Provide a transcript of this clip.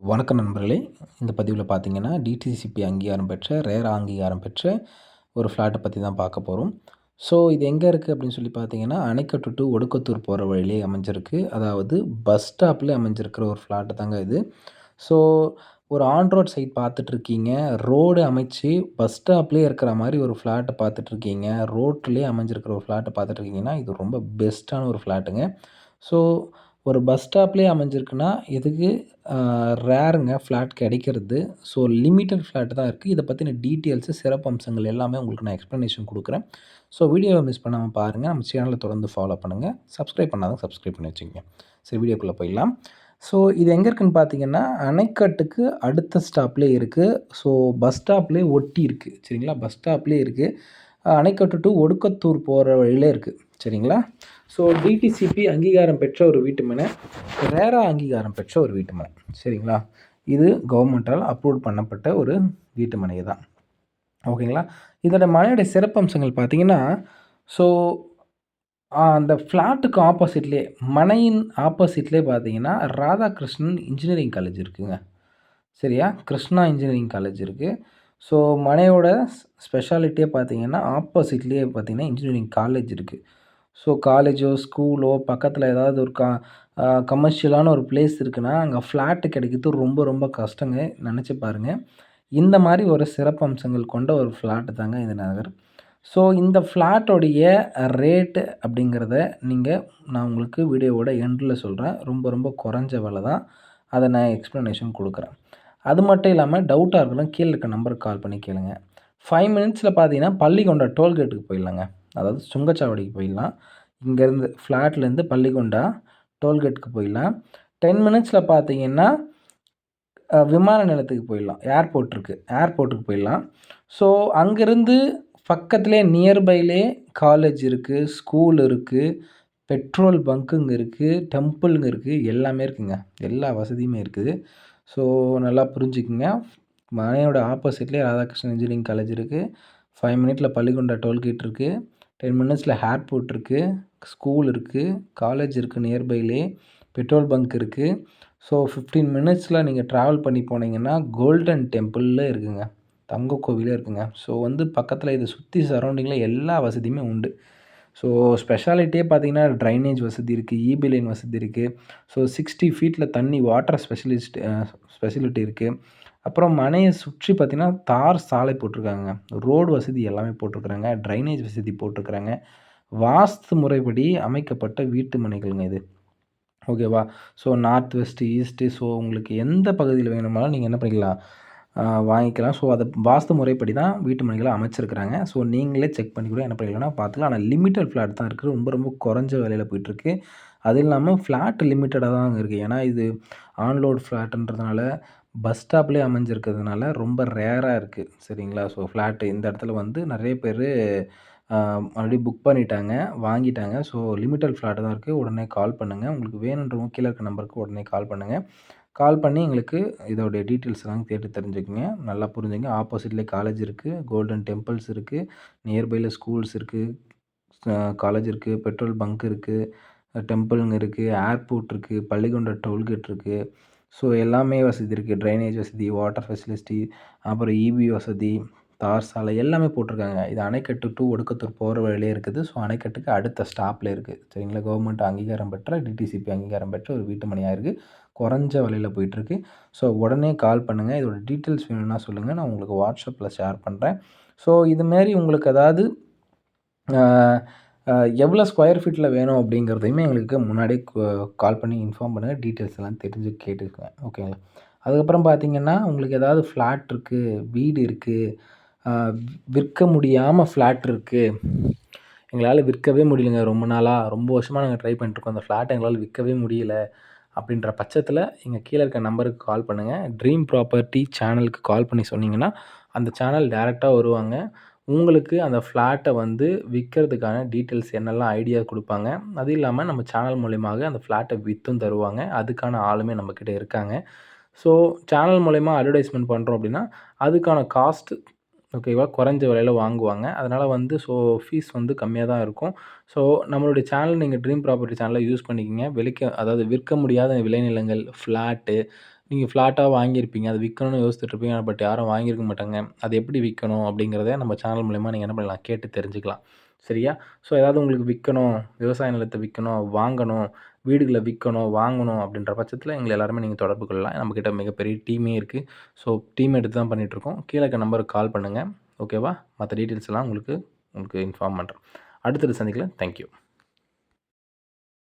வணக்கம் நண்பர்களே. இந்த பதிவில் பார்த்தீங்கன்னா டிடிசிபி அங்கீகாரம் பெற்ற ரேரா அங்கீகாரம் பெற்ற ஒரு ஃப்ளாட்டை பற்றி தான் பார்க்க போகிறோம் ஸோ இது எங்கே இருக்குது அப்படின்னு சொல்லி பார்த்தீங்கன்னா அணைக்கட்டு டு ஒடுக்கத்தூர் போகிற வழியிலே அமைஞ்சிருக்கு. அதாவது பஸ் ஸ்டாப்லேயே அமைஞ்சிருக்கிற ஒரு ஃப்ளாட்டு தாங்க இது. ஸோ ஒரு ஆன் ரோட் சைட் பார்த்துட்ருக்கீங்க ரோடு அமைச்சு பஸ் ஸ்டாப்லேயே இருக்கிற மாதிரி ஒரு ஃப்ளாட்டை பார்த்துட்ருக்கீங்க ரோட்லேயே அமைஞ்சிருக்கிற ஒரு ஃப்ளாட்டை பார்த்துட்ருக்கீங்கன்னா இது ரொம்ப பெஸ்ட்டான ஒரு ஃப்ளாட்டுங்க ஸோ ஒரு பஸ் ஸ்டாப்லேயே அமைஞ்சிருக்குன்னா இதுக்கு ரேருங்க ஃப்ளாட் கிடைக்கிறது. ஸோ லிமிட்டட் ஃப்ளாட் தான் இருக்குது இதை பற்றின டீட்டெயில்ஸு சிறப்பு அம்சங்கள் எல்லாமே உங்களுக்கு நான் எக்ஸ்ப்ளனேஷன் கொடுக்குறேன். ஸோ வீடியோவை மிஸ் பண்ணாமல் பாருங்கள் நம்ம சேனலை தொடர்ந்து ஃபாலோ பண்ணுங்கள் சப்ஸ்கிரைப் பண்ணாதான் சப்ஸ்கிரைப் பண்ணி வச்சுக்கோங்க. சரி வீடியோக்குள்ளே போயிடலாம். ஸோ இது எங்கே இருக்குதுன்னு பார்த்தீங்கன்னா அணைக்கட்டுக்கு அடுத்த ஸ்டாப்லேயே இருக்குது ஸோ பஸ் ஸ்டாப்லேயே ஒட்டி இருக்குது சரிங்களா? பஸ் ஸ்டாப்லேயே இருக்குது அணைக்கட்டு டு ஒடுக்கத்தூர் போகிற வழியிலே இருக்குது சரிங்களா? ஸோ டிடிசிபி அங்கீகாரம் பெற்ற ஒரு வீட்டுமனை ரேராக ரேரா அங்கீகாரம் பெற்ற ஒரு வீட்டுமனை சரிங்களா? இது கவர்மெண்ட்டால் அப்ரூவ் பண்ணப்பட்ட ஒரு வீட்டுமனை தான். ஓகேங்களா? இதோட மனையோட சிறப்பம்சங்கள் பார்த்தீங்கன்னா ஸோ அந்த ஃப்ளாட்டுக்கு ஆப்போசிட்லேயே மனையின் ஆப்போசிட்லேயே பார்த்தீங்கன்னா ராதாகிருஷ்ணன் இன்ஜினியரிங் காலேஜ் இருக்குதுங்க சரியா? கிருஷ்ணா இன்ஜினியரிங் காலேஜ் இருக்குது ஸோ மனையோட ஸ்பெஷாலிட்டியே பார்த்தீங்கன்னா ஆப்போசிட்லேயே பார்த்தீங்கன்னா இன்ஜினியரிங் காலேஜ் இருக்குது ஸோ காலேஜோ ஸ்கூலோ பக்கத்தில் ஏதாவது ஒரு கா கமர்ஷியலான ஒரு பிளேஸ் இருக்குன்னா அங்கே ஃப்ளாட்டு கிடைக்கிறது ரொம்ப ரொம்ப கஷ்டங்க. நினச்சி பாருங்கள் இந்த மாதிரி ஒரு சிறப்பு அம்சங்கள் கொண்ட ஒரு ஃப்ளாட்டு தாங்க இந்த நகர். ஸோ இந்த ஃப்ளாட்டோடைய ரேட்டு அப்படிங்கிறத நீங்கள் நான் உங்களுக்கு வீடியோவோட எண்டில் சொல்கிறேன் ரொம்ப ரொம்ப குறைஞ்ச விலை தான். அதை நான் எக்ஸ்ப்ளனேஷன் கொடுக்குறேன். அது மட்டும் இல்லாமல் டவுட்டாக இருக்கணும் கீழே இருக்க நம்பருக்கு கால் பண்ணி கேளுங்க. ஃபைவ் மினிட்ஸில் பார்த்தீங்கன்னா பள்ளிக்கொண்டா டோல்கேட்டுக்கு போயிடலாங்க. அதாவது சுங்கச்சாவடிக்கு போயிடலாம். இங்கேருந்து ஃப்ளாட்லேருந்து பள்ளிகொண்டா டோல்கேட்டுக்கு போயிடலாம். டென் மினிட்ஸில் பார்த்தீங்கன்னா விமான நிலையத்துக்கு போயிடலாம். ஏர்போர்ட் இருக்குது ஏர்போர்ட்டுக்கு போயிடலாம். ஸோ அங்கேருந்து பக்கத்துலேயே நியர்பைலே காலேஜ் இருக்குது ஸ்கூல் இருக்குது பெட்ரோல் பங்க்குங்க இருக்குது டெம்பிளுங்க இருக்குது எல்லாமே இருக்குங்க. எல்லா வசதியுமே இருக்குது. ஸோ நல்லா புரிஞ்சுக்குங்க. மனையோட ஆப்போசிட்லேயே ராதாகிருஷ்ணன் இன்ஜினியரிங் காலேஜ் இருக்குது ஃபைவ் மினிட்ல பள்ளிக்கொண்டா டோல்கேட் இருக்குது டென் மினிட்ஸில் ஏர்போர்ட் இருக்குது ஸ்கூல் இருக்குது காலேஜ் இருக்குது நியர்பைலே பெட்ரோல் பங்க் இருக்குது ஸோ ஃபிஃப்டீன் மினிட்ஸில் நீங்கள் ட்ராவல் பண்ணி போனீங்கன்னா கோல்டன் டெம்பிளில் இருக்குங்க. தங்க கோவிலே இருக்குங்க. ஸோ வந்து பக்கத்தில் இதை சுற்றி சரௌண்டிங்கில் எல்லா வசதியுமே உண்டு. ஸோ ஸ்பெஷாலிட்டியே பார்த்தீங்கன்னா ட்ரைனேஜ் வசதி இருக்குது இபி லைன் வசதி இருக்குது ஸோ சிக்ஸ்டி ஃபீட்டில் தண்ணி வாட்டர் ஸ்பெஷலிஸ்ட் ஸ்பெசிலிட்டி இருக்குது அப்புறம் மனையை சுற்றி பார்த்திங்கன்னா தார் சாலை போட்டிருக்காங்க. ரோடு வசதி எல்லாமே போட்டிருக்குறாங்க. ட்ரைனேஜ் வசதி போட்டிருக்குறாங்க. வாஸ்து முறைப்படி அமைக்கப்பட்ட வீட்டு மனைகள்ங்க இது. ஓகேவா so north west east so உங்களுக்கு எந்த பகுதியில் வேணுமாலும் நீங்கள் என்ன பண்ணிக்கலாம்? வாங்கிக்கலாம். ஸோ அதை வாஸ்து முறைப்படி தான் வீட்டு மனைகளை அமைச்சிருக்கிறாங்க. ஸோ நீங்களே செக் பண்ணி கூட என்ன பண்ணிக்கலாம்னா பார்த்துக்கலாம். ஆனால் லிமிட்டட் ஃப்ளாட் தான் இருக்குது ரொம்ப ரொம்ப குறைஞ்ச விலையில் போயிட்டுருக்கு. அது இல்லாமல் ஃப்ளாட் லிமிட்டடாக தான் இருக்குது ஏன்னா இது ஆன்லோட் ஃப்ளாட்டுன்றதுனால பஸ் ஸ்டாப்லேயே அமைஞ்சிருக்கிறதுனால ரொம்ப ரேராக இருக்குது சரிங்களா? ஸோ ஃப்ளாட்டு இந்த இடத்துல வந்து நிறைய பேர் ஆல்ரெடி புக் பண்ணிட்டாங்க வாங்கிட்டாங்க. ஸோ லிமிட்டட் ஃப்ளாட்டு தான் இருக்குது உடனே கால் பண்ணுங்கள் உங்களுக்கு வேணுன்றவங்க கீழே இருக்க நம்பருக்கு உடனே கால் பண்ணுங்கள் கால் பண்ணி எங்களுக்கு இதோடைய டீட்டெயில்ஸ் எல்லாம் கேட்டு தெரிஞ்சுக்கோங்க. நல்லா புரிஞ்சுங்க. ஆப்போசிட்லேயே காலேஜ் இருக்குது கோல்டன் டெம்பிள்ஸ் இருக்குது நியர்பையில் ஸ்கூல்ஸ் இருக்குது காலேஜ் இருக்குது பெட்ரோல் பங்க் இருக்குது டெம்பிளுங்க இருக்குது ஏர்போர்ட் இருக்குது பள்ளிக்கொண்ட டோல்கேட் இருக்குது ஸோ எல்லாமே வசதி இருக்குது ட்ரைனேஜ் வசதி வாட்டர் ஃபெசிலிட்டி அப்புறம் இபி வசதி தார் சாலை எல்லாமே போட்டிருக்காங்க. இது அணைக்கட்டு டு ஒடுக்கத்தூர் போகிற வழியிலே இருக்குது. ஸோ அணைக்கட்டுக்கு அடுத்த ஸ்டாப்பில் இருக்குது சரிங்களா? கவர்மெண்ட் அங்கீகாரம் பெற்ற டிடிசிபி அங்கீகாரம் பெற்ற ஒரு வீட்டு மனையாக இருக்குது குறைஞ்ச விலையில் போயிட்டுருக்கு. ஸோ உடனே கால் பண்ணுங்கள் இதோட டீட்டெயில்ஸ் வேணும்னா சொல்லுங்கள் நான் உங்களுக்கு வாட்ஸ்அப்பில் ஷேர் பண்ணுறேன் ஸோ இதுமாரி உங்களுக்கு ஏதாவது எவ்வளோ ஸ்கொயர் ஃபீட்டில் வேணும் அப்படிங்கிறதையுமே எங்களுக்கு முன்னாடியே கால் பண்ணி இன்ஃபார்ம் பண்ணுங்கள் டீட்டெயில்ஸ் எல்லாம் தெரிஞ்சு கேட்டுருக்கேன் ஓகேங்களா அதுக்கப்புறம் பார்த்தீங்கன்னா உங்களுக்கு ஏதாவது ஃப்ளாட் இருக்குது வீடு இருக்குது விற்க முடியாமல் ஃப்ளாட் இருக்குது எங்களால் விற்கவே முடியலைங்க. ரொம்ப நாளாக ரொம்ப வருஷமாக நாங்கள் ட்ரை பண்ணிட்டுருக்கோம். அந்த ஃப்ளாட்டை எங்களால் விற்கவே முடியல. அப்படின்ற பட்சத்தில் எங்கள் கீழே இருக்க நம்பருக்கு கால் பண்ணுங்கள் ட்ரீம் ப்ராப்பர்ட்டி சேனலுக்கு கால் பண்ணி சொன்னீங்கன்னா அந்த சேனல் டேரெக்டாக வருவாங்க. உங்களுக்கு அந்த ஃப்ளாட்டை வந்து விற்கிறதுக்கான டீட்டெயில்ஸ் என்னெல்லாம் ஐடியா கொடுப்பாங்க அது இல்லாமல் நம்ம சேனல் மூலியமாக அந்த ஃப்ளாட்டை விற்றும் தருவாங்க. அதுக்கான ஆளுமே நம்மக்கிட்ட இருக்காங்க. ஸோ சேனல் மூலயமா அட்வர்டைஸ்மெண்ட் பண்ணுறோம் அப்படின்னா அதுக்கான காஸ்ட்டு ஓகேவா குறைஞ்ச விலையில வாங்குவாங்க. அதனால் வந்து ஸோ ஃபீஸ் வந்து கம்மியாக தான் இருக்கும். ஸோ நம்மளுடைய சேனல் நீங்கள் ட்ரீம் ப்ராப்பர்ட்டி சேனலை யூஸ் பண்ணிக்கிங்க. விலைக்க அதாவது விற்க முடியாத விளைநிலங்கள் ஃப்ளாட்டு நீங்கள் ஃப்ளாட்டாக வாங்கியிருப்பீங்க. அதை விற்கணும்னு யோசிச்சுட்ருப்பீங்க பட் யாரும் வாங்கியிருக்க மாட்டாங்க. அது எப்படி விற்கணும் அப்படிங்கிறத நம்ம சேனல் மூலயமா நீங்கள் என்ன பண்ணலாம்? கேட்டு தெரிஞ்சுக்கலாம். சரியா? ஸோ ஏதாவது உங்களுக்கு விற்கணும் விவசாய நிலத்தை விற்கணும் வாங்கணும் வீடுகளை விற்கணும் வாங்கணும் அப்படின்ற பட்சத்தில் எங்களை எல்லாருமே நீங்கள் தொடர்பு கொள்ளலாம். நம்மக்கிட்ட மிகப்பெரிய டீமே இருக்குது ஸோ டீம் எடுத்து தான் பண்ணிகிட்ருக்கோம் கீழே இருக்க நம்பருக்கு கால் பண்ணுங்கள் ஓகேவா மற்ற டீட்டெயில்ஸ் எல்லாம் உங்களுக்கு உங்களுக்கு இன்ஃபார்ம் பண்ணுறேன் அடுத்தது சந்திக்கலாம் தேங்க்யூ